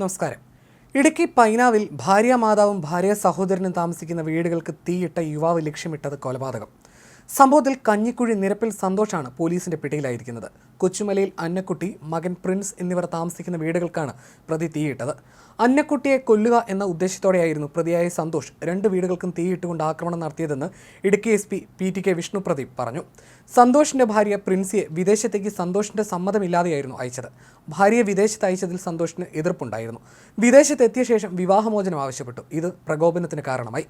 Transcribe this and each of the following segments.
നമസ്കാരം. ഇടുക്കി പൈനാവിൽ ഭാര്യ മാതാവും ഭാര്യ സഹോദരനും താമസിക്കുന്ന വീടുകൾക്ക് തീയിട്ട യുവാവ് ലക്ഷ്യമിട്ടത് കൊലപാതകം. സംഭവത്തിൽ കഞ്ഞിക്കുഴി നിരപ്പിൽ സന്തോഷാണ് പോലീസിന്റെ പിടിയിലായിരിക്കുന്നത്. കൊച്ചുമലയിൽ അന്നക്കുട്ടി മകൻ പ്രിൻസ് എന്നിവർ താമസിക്കുന്ന വീടുകൾക്കാണ് പ്രതി തീയിട്ടത്. അന്നക്കുട്ടിയെ കൊല്ലുക എന്ന ഉദ്ദേശത്തോടെയായിരുന്നു പ്രതിയായ സന്തോഷ് രണ്ട് വീടുകൾക്കും തീയിട്ടുകൊണ്ട് ആക്രമണം നടത്തിയതെന്ന് Idukki S P P T K Vishnu Pradeep പറഞ്ഞു. സന്തോഷിന്റെ ഭാര്യ പ്രിൻസിയെ വിദേശത്തേക്ക് സന്തോഷിന്റെ സമ്മതമില്ലാതെയായിരുന്നു അയച്ചത്. ഭാര്യയെ വിദേശത്ത് അയച്ചതിൽ സന്തോഷിന് എതിർപ്പുണ്ടായിരുന്നു. വിദേശത്തെത്തിയ ശേഷം വിവാഹമോചനം ആവശ്യപ്പെട്ടു. ഇത് പ്രകോപനത്തിന് കാരണമായി.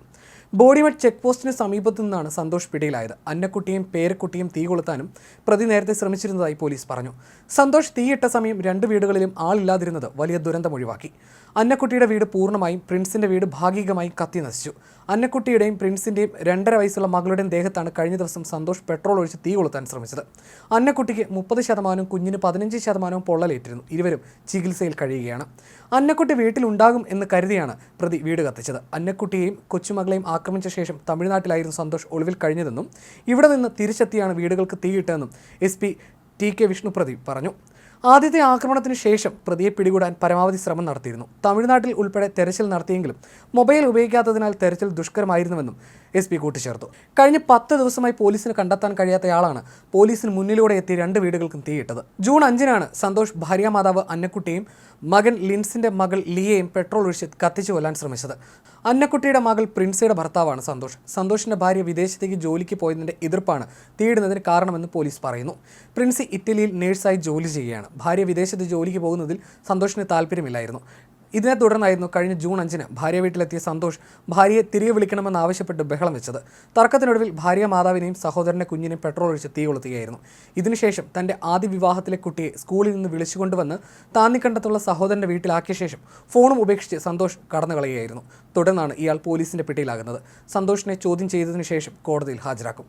ബോഡിമെഡ് ചെക്ക് പോസ്റ്റിന് സമീപത്തു നിന്നാണ് സന്തോഷ് പിടിയിലായത്. അന്നക്കുട്ടിയും പേരക്കുട്ടിയും തീ കൊളുത്താനും പ്രതി നേരത്തെ ശ്രമിച്ചിരുന്നതായി പോലീസ് പറഞ്ഞു. സന്തോഷ് തീയിട്ട സമയം രണ്ട് വീടുകളിലും ആളില്ലാതിരുന്നത് വലിയ ദുരന്തം ഒഴിവാക്കി. അന്നക്കുട്ടിയുടെ വീട് പൂർണമായും പ്രിൻസിന്റെ വീട് ഭാഗികമായും കത്തി നശിച്ചു. അന്നക്കുട്ടിയുടെയും പ്രിൻസിന്റെയും രണ്ടര വയസ്സുള്ള മകളുടെയും ദേഹത്താണ് കഴിഞ്ഞ ദിവസം സന്തോഷ് പെട്രോൾ ഒഴിച്ച് തീ കൊളുത്താൻ ശ്രമിച്ചത്. അന്നക്കുട്ടിക്ക് മുപ്പത് ശതമാനവും കുഞ്ഞിന് പതിനഞ്ച് ശതമാനവും പൊള്ളലേറ്റിരുന്നു. ഇരുവരും ചികിത്സയിൽ കഴിയുകയാണ്. അന്നക്കുട്ടി വീട്ടിലുണ്ടാകും എന്ന് കരുതിയാണ് പ്രതി വീട് കത്തിച്ചത്. അന്നക്കുട്ടിയെയും കൊച്ചുമകളെയും ആക്രമിച്ച ശേഷം തമിഴ്നാട്ടിലായിരുന്നു സന്തോഷ് ഒളിവിൽ കഴിഞ്ഞതെന്നും ഇവിടെ നിന്ന് തിരിച്ചെത്തിയാണ് വീടുകൾക്ക് തീയിട്ടതെന്നും S P T K Vishnu Pradeep പറഞ്ഞു. ആദ്യത്തെ ആക്രമണത്തിന് ശേഷം പ്രതിയെ പിടികൂടാൻ പരമാവധി ശ്രമം നടത്തിയിരുന്നു. തമിഴ്നാട്ടിൽ ഉൾപ്പെടെ തെരച്ചിൽ നടത്തിയെങ്കിലും മൊബൈൽ ഉപയോഗിക്കാത്തതിനാൽ തെരച്ചിൽ ദുഷ്കരമായിരുന്നുവെന്നും എസ് പി കൂട്ടിച്ചേർത്തു. കഴിഞ്ഞ പത്ത് ദിവസമായി പോലീസിന് കണ്ടെത്താൻ കഴിയാത്തയാളാണ് പോലീസിന് മുന്നിലൂടെ എത്തി രണ്ട് വീടുകൾക്കും തീയിട്ടത്. ജൂൺ അഞ്ചിനാണ് സന്തോഷ് ഭാര്യ മാതാവ് അന്നക്കുട്ടിയും മകൻ ലിൻസിന്റെ മകൾ ലിയയും പെട്രോൾ ഒഴിച്ച് കത്തിച്ചു കൊല്ലാൻ ശ്രമിച്ചത്. അന്നക്കുട്ടിയുടെ മകൾ പ്രിൻസിയുടെ ഭർത്താവാണ് സന്തോഷ്. സന്തോഷിന്റെ ഭാര്യ വിദേശത്തേക്ക് ജോലിക്ക് പോയതിന്റെ എതിർപ്പാണ് തീയിടുന്നതിന് കാരണമെന്ന് പോലീസ് പറയുന്നു. പ്രിൻസി ഇറ്റലിയിൽ നേഴ്സായി ജോലി ചെയ്യുകയാണ്. ഭാര്യ വിദേശത്ത് ജോലിക്ക് പോകുന്നതിൽ സന്തോഷിന് താല്പര്യമില്ലായിരുന്നു. ഇതിനെ തുടർന്നായിരുന്നു കഴിഞ്ഞ ജൂൺ അഞ്ചിന് ഭാര്യ വീട്ടിലെത്തിയ സന്തോഷ് ഭാര്യയെ തിരികെ വിളിക്കണമെന്ന് ആവശ്യപ്പെട്ട് ബഹളം വെച്ചത്. തർക്കത്തിനൊടുവിൽ ഭാര്യ മാതാവിനെയും സഹോദരന്റെ കുഞ്ഞിനെയും പെട്രോൾ ഒഴിച്ച് തീ കൊളുത്തുകയായിരുന്നു. ഇതിനുശേഷം തന്റെ ആദ്യ വിവാഹത്തിലെ കുട്ടിയെ സ്കൂളിൽ നിന്ന് വിളിച്ചുകൊണ്ടുവന്ന് താന്നിക്കണ്ടത്തുള്ള സഹോദരന്റെ വീട്ടിലാക്കിയ ശേഷം ഫോണും ഉപേക്ഷിച്ച് സന്തോഷ് കടന്നു കളയുകയായിരുന്നു തുടർന്നാണ് ഇയാൾ പോലീസിന്റെ പിടിയിലാകുന്നത്. സന്തോഷിനെ ചോദ്യം ചെയ്തതിനു ശേഷം കോടതിയിൽ ഹാജരാക്കും.